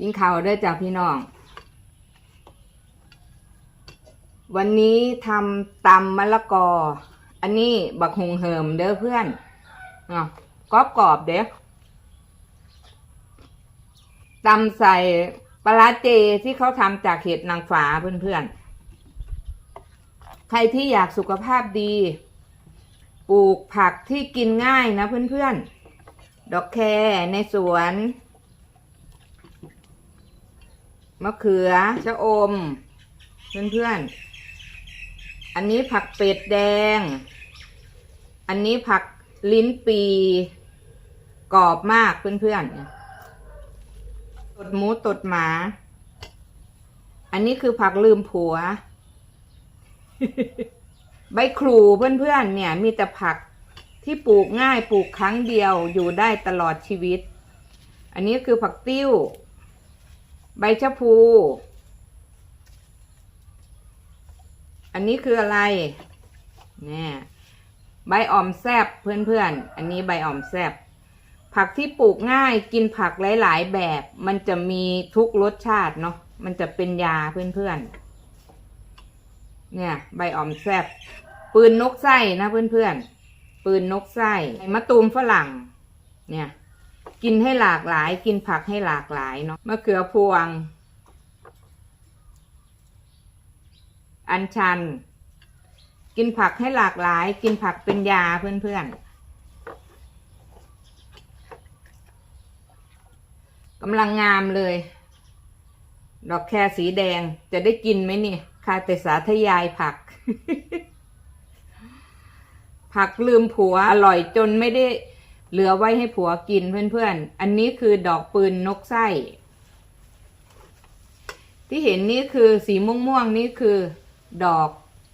กินข้าวด้อจ้ะพี่น้อง วันนี้ทำตำมะละกอ อันนี้บักหงเหิมเด้อเพื่อนเนาะกรอบกรอบเด้อตำใส่ปลาร้าเจที่เขาทำจากเห็ดนางฟ้าเพื่อนๆ ใครที่อยากสุขภาพดี ปลูกผักที่กินง่ายนะเพื่อนๆ ดอกแคในสวน มะเขือชะอม เพื่อนๆ อันนี้ผักเป็ดแดง อันนี้ผักลิ้นปีกรอบมากเพื่อนๆตดหมูตดหมา อันนี้คือผักลืมผัว ใบครูเพื่อนๆเนี่ย มีแต่ผักที่ปลูกง่ายปลูกครั้งเดียวอยู่ได้ตลอดชีวิต อันนี้คือผักติ้ว ใบชะพู อันนี้คืออะไรเนี่ยใบอ่อมแซบเพื่อนๆ อันนี้ใบอ่อมแซบผักที่ปลูกง่ายกินผักหลาย ๆ แบบ มันจะมีทุกรสชาติเนาะมันจะเป็นยาเพื่อนๆ เนี่ย ใบอ่อมแซบปืนนกไส้นะเพื่อนๆ ปืนนกไส้มะตูมฝรั่ง เนี่ย กินให้หลากหลาย กินผักให้หลากหลายเนาะมะเขือพวง อัญชัน กินผักให้หลากหลาย กินผักเป็นยาเพื่อนๆกำลังงามเลย ดอกแครสีแดงจะได้กินไหมเนี่ยคาแต่สาธยายผัก ผักลืมผัวอร่อยจนไม่ได้ เหลือไว้ให้ผัวกินเพื่อนๆ อันนี้คือดอกปืนนกไส้ ที่เห็นนี่คือสีม่วงๆนี่คือดอก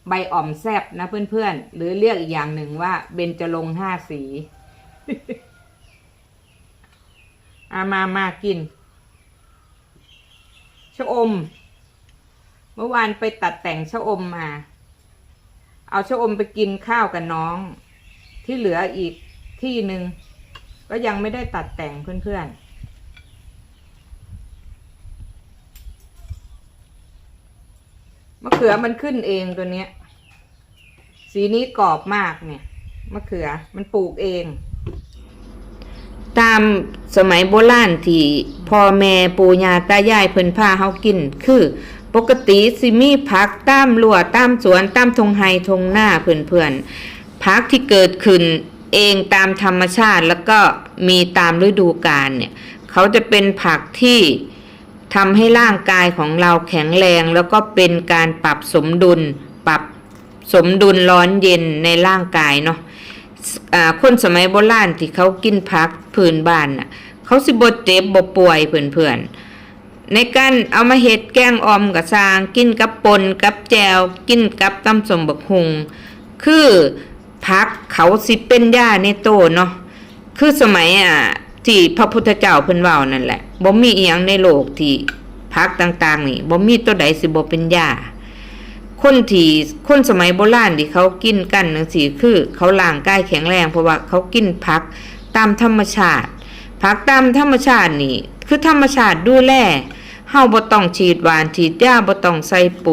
ใบอ่อมแซบนะเพื่อนๆ หรือเรียกอีกอย่างหนึ่งว่าเบญจรงค์ห้าสีอามามากินชะอม เมื่อวานไปตัดแต่งชะอมมา เอาชะอมไปกินข้าวกับน้อง ที่เหลืออีกที่หนึ่ง ก็ยังไม่ได้ตัดแต่งเพื่อนๆ มะเขือมันขึ้นเองตัวเนี้ย สีนี้กรอบมากเนี่ย มะเขือมันปลูกเอง ตามสมัยโบราณที่พ่อแม่ปู่ย่าตายายเพิ่นพาเฮากิน คือปกติสิมีผักตามรั้วตามสวนตามทงไฮทงหน้าเพื่อนๆผักที่เกิดขึ้น เองตามธรรมชาติแล้วก็มีตามฤดูกาลเนี่ยเขาจะเป็นผักที่ทำให้ร่างกายของเราแข็งแรง แล้วก็เป็นการปรับสมดุล ปรับสมดุลร้อนเย็นในร่างกายเนาะอ่าคนสมัยโบราณที่เขากินผักพื้นบ้านน่ะเขาสิบ่เจ็บบป่วยเพื่อนๆในการเอามาเฮ็ดแกงออมกับซาง กินกับปนกับแจว กินกับตำสมบักหุง คือ ผักเขาสิเป็นยาในโตเนาะคือสมัยอะที่พระพุทธเจ้าเพิ่นว้านั่นแหละบ่มีอีหยังในโลกที่ผักต่าง ๆ นี่บ่มีตัวใดสิบ่เป็นยาคนที่คนสมัยโบราณที่เขากินกันจังซี่คือเขาร่างกายแข็งแรงเพราะว่าเขากินผักตามธรรมชาติผักตามธรรมชาตินี่ คือธรรมชาติดูแลเฮาบ่ต้องฉีดหวานฉีดยาบ่ต้องใส่ปุ๋